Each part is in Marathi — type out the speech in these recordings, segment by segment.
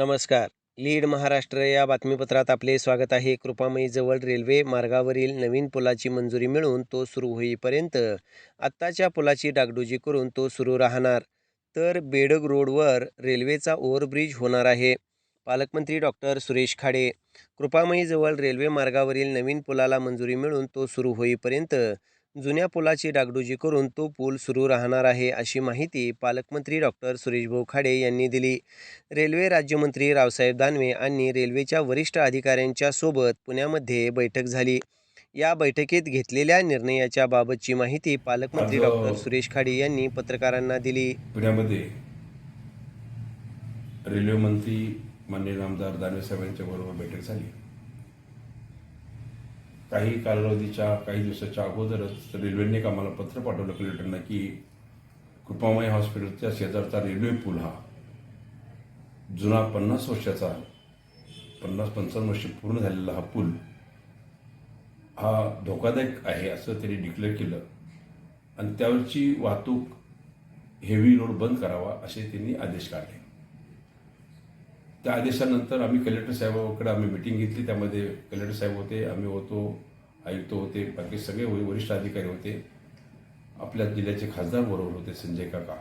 नमस्कार. लीड महाराष्ट्र या बातमीपत्रात आपले स्वागत आहे. कृपामयीजवळ रेल्वे मार्गावरील नवीन पुलाची मंजुरी मिळून तो सुरू होईपर्यंत आत्ताच्या पुलाची डागडुजी करून तो सुरू राहणार. तर बेडग रोडवर रेल्वेचा ओव्हरब्रिज होणार आहे. पालकमंत्री डॉक्टर सुरेश खाडे कृपामयीजवळ रेल्वे मार्गावरील नवीन पुलाला मंजुरी मिळून तो सुरू होईपर्यंत जुन्या पुलाची डागडुजी करून तो पूल सुरू राहणार आहे अशी माहिती पालकमंत्री डॉक्टर सुरेशभाऊ खाडे यांनी दिली. रेल्वे राज्यमंत्री रावसाहेब दानवे आणि रेल्वेच्या वरिष्ठ अधिकाऱ्यांच्या सोबत पुण्यामध्ये बैठक झाली. या बैठकीत घेतलेल्या निर्णयाच्या बाबतची माहिती पालकमंत्री डॉक्टर सुरेश खाडे यांनी पत्रकारांना दिली. पुण्यामध्ये रेल्वे मंत्री माननीय नामदार दानवे साहेबांच्या बरोबर बैठक झाली. काही कालावधीच्या काही दिवसाच्या अगोदरच रेल्वेने एक आम्हाला पत्र पाठवलं कलेक्टरना की कृपामय हॉस्पिटलच्या शेजारचा रेल्वे पूल हा जुना पन्नास वर्षाचा पन्नास पंचावन्न वर्ष पूर्ण झालेला हा पूल हा धोकादायक आहे असं त्यांनी डिक्लेअर केलं. आणि त्यावरची वाहतूक हेवी लोड बंद करावा असे त्यांनी आदेश काढले. त्या आदेशानंतर आम्ही कलेक्टर साहेबाकडे आम्ही मिटिंग घेतली. त्यामध्ये कलेक्टर साहेब होते आम्ही होतो आयुक्त होते बाकी सगळे व- वरिष्ठ अधिकारी होते. आपल्या जिल्ह्याचे खासदार बरोबर होते संजय काका.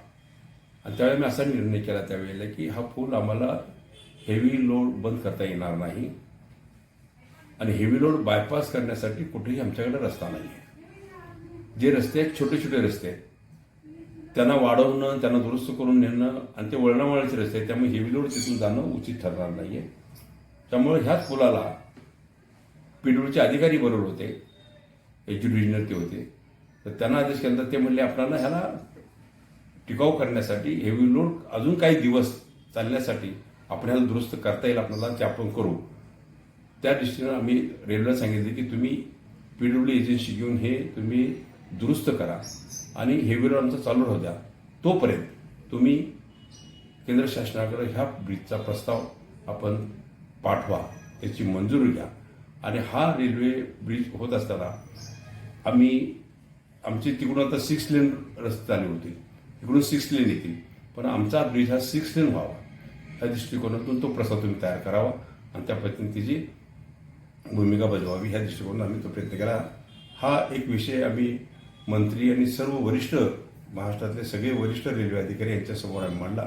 आणि त्यावेळी मी असा निर्णय केला त्यावेळेला की हा पूल आम्हाला हेवी लोड बंद करता येणार नाही. आणि हेवी लोड बायपास करण्यासाठी कुठेही आमच्याकडे रस्ता नाही आहे जे रस्ते आहेत छोटे छोटे रस्ते आहेत. त्यांना वाढवणं त्यांना दुरुस्त करून नेणं आणि ते वळणावळाचे रस्ते आहेत त्यामुळे हेवी लोड तिथून जाणं उचित ठरणार नाही आहे त्यामुळे ह्याच पुलाला पीडब्ल्यूचे अधिकारी बरोबर होते एच डिव्हिजनर ते होते. तर त्यांना आदेश केला तर ते म्हणले आपल्याला ह्याला टिकाऊ करण्यासाठी हेवी लोड अजून काही दिवस चालण्यासाठी आपण ह्याला दुरुस्त करता येईल आपल्याला ते आपण करू. त्या दृष्टीनं आम्ही रेल्वेला सांगितले की तुम्ही पीडब्ल्यू एजन्सी घेऊन हे तुम्ही दुरुस्त करा आणि हे विरोध आमचा चालू राहू द्या. तोपर्यंत तुम्ही केंद्र शासनाकडे ह्या ब्रिजचा प्रस्ताव आपण पाठवा त्याची मंजुरी घ्या. आणि हा रेल्वे ब्रिज होत असताना आम्ही आमची तिकडून आता सिक्स लेन रस्ते आले होते तिकडून सिक्स लेन येतील. पण आमचा ब्रिज हा सिक्स लेन व्हावा. या दृष्टिकोनातून तो प्रस्ताव तुम्ही तयार करावा आणि त्या पद्धतीने तिची भूमिका बजवावी. ह्या दृष्टिकोनातून आम्ही तो प्रयत्न केला. हा एक विषय आम्ही मंत्री आणि सर्व वरिष्ठ महाराष्ट्रातले सगळे वरिष्ठ रेल्वे अधिकारी यांच्यासमोर आम्ही मांडला.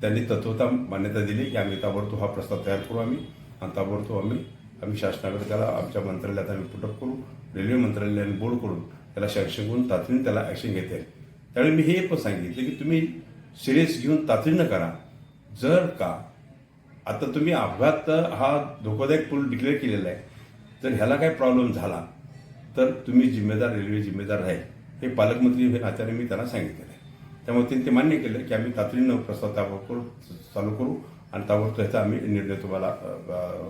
त्यांनी तत्वता मान्यता दिली की आम्ही ताबडतोब हा प्रस्ताव तयार करू आम्ही. आणि ताबडतोब आम्ही आम्ही शासनाकडे त्याला आमच्या मंत्रालयात आम्ही पुटअप करू. रेल्वे मंत्रालयाने बोर्ड करून त्याला सँक्शन करून तातडीने त्याला ॲक्शन घेता येईल. त्यावेळी मी हे पण सांगितले की तुम्ही सिरियस घेऊन तातडीनं करा. जर का आता तुम्ही अपघात हा धोकादायक पूल डिक्लेअर केलेला आहे जर ह्याला काही प्रॉब्लेम झाला? तर तुम्ही जिम्मेदार रेल्वे जिम्मेदार राहील हे पालकमंत्री हे नात्याने मी त्यांना सांगितलेलं आहे. त्यामुळे त्यांनी ते मान्य केलं की आम्ही तातडीनं प्रस्ताव ताबडतोब चालू करू आणि ताबडतोब ह्याचा आम्ही निर्णय तुम्हाला